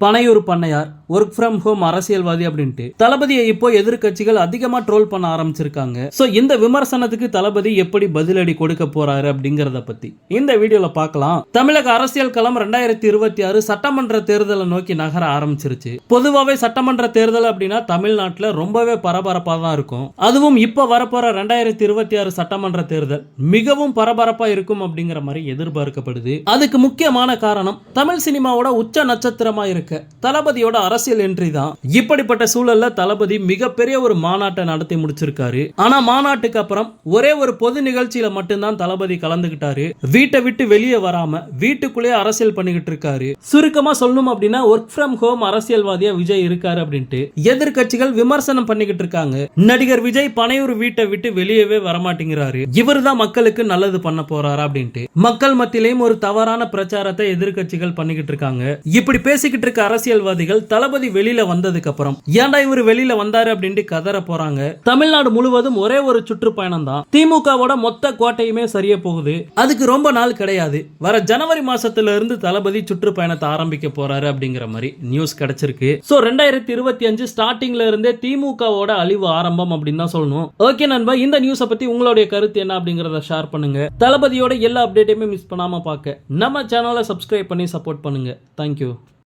பனையூர் பண்ணையார். Work from home அரசியல்வாதி அப்படின்ட்டு தளபதியை இப்போ எதிர்கட்சிகள் அதிகமா ட்ரோல் பண்ண ஆரம்பிச்சிருக்காங்க. சோ இந்த விமர்சனத்துக்கு தளபதி எப்படி பதிலடி கொடுக்க போறாரு அப்படிங்கறத பத்தி. இந்த வீடியோல பார்க்கலாம். தமிழக அரசியல் களம் ரெண்டாயிரத்தி இருபத்தி ஆறு சட்டமன்ற தேர்தலை நோக்கி நகர ஆரம்பிச்சிருச்சு. பொதுவாவே சட்டமன்ற தேர்தல் அப்படின்னா தமிழ்நாட்டுல ரொம்பவே பரபரப்பா தான் இருக்கும். அதுவும் இப்ப வரப்போற ரெண்டாயிரத்தி இருபத்தி ஆறு சட்டமன்ற தேர்தல் மிகவும் பரபரப்பா இருக்கும் அப்படிங்கிற மாதிரி எதிர்பார்க்கப்படுது. அதுக்கு முக்கியமான காரணம் தமிழ் சினிமாவோட உச்ச நட்சத்திரமா இருக்க தளபதியோட அரசியல் என்ட்ரி தான். இப்படிப்பட்ட சூழல்ல தளபதி மிகப்பெரிய ஒரு மாநாட்டை நடத்தி முடிச்சிருக்காரு. ஆனா மாநாட்டுக்கு அப்புறம் ஒரே ஒரு பொது நிகழ்ச்சியில மட்டும்தான் தளபதி கலந்துகிட்டாரு. வீட்டை விட்டு வெளியே வராம வீட்டுக்குள்ளேயே அரசியல் பண்ணிக்கிட்டு இருக்காரு. சுருக்கமா சொல்லணும் அப்படின்னா ஒர்க் ஃப்ரம் ஹோம் அரசியல்வாதியா விஜய் இருக்காரு அப்படின்ட்டு. எதிர்கட்சிகள் விமர்சனம் பண்ணிக்கிட்டு இருக்காங்க. நடிகர் விஜய் பனையூர் வீட்டை விட்டு வெளியவே வரமாட்டேங்கிறாரு. இவர் தான் மக்களுக்கு நல்லது பண்ண போறாரா அப்படின்ட்டு. மக்கள் மத்தியிலையும் ஒரு தவறான பிரச்சாரத்தை எதிர்கட்சிகள் பண்ணிக்கிட்டு இருக்காங்க. இப்படி பேசிக்கிட்டு இருக்க அரசியல்வாதிகள் தளபதி வெளியில வந்ததுக்கு அப்புறம் ஏன்டா இவர் வெளியில வந்தாரு? அப்படின்ட்டு கதற போறாங்க. தமிழ்நாடு முழுவதும் ஒரே ஒரு சுற்றுப்பயணம் தான். திமுகவோட மொத்த கோட்டையுமே சரிய போகுது. அதுக்கு ரொம்ப நாள் கிடையாது. வர ஜனவரி மாசத்துல இருந்து தளபதி சுற்றுப்பயணத்தை ஆரம்பிக்க போறாரு அப்படிங்கிற மாதிரி நியூஸ் கிடைச்சிருக்கு. சோ ரெண்டாயிரத்தி இருபத்தி அஞ்சு ஸ்டார்டிங்ல இருந்தே திமுகவோட அழிவு ஆரம்பம் அப்படின்னு தான் சொல்லணும். ஓகே நண்பா இந்த நியூஸை பத்தி உங்களுடைய கருத்து என்ன அப்படிங்கறத ஷேர் பண்ணுங்க. தளபதியோட எல்லா அப்டேட்டையுமே மிஸ் பண்ணாம பார்க்க. நம்ம சேனலை சப்ஸ்கிரைப் பண்ணி சப்போர்ட் பண்ணுங்க. தேங்க்யூ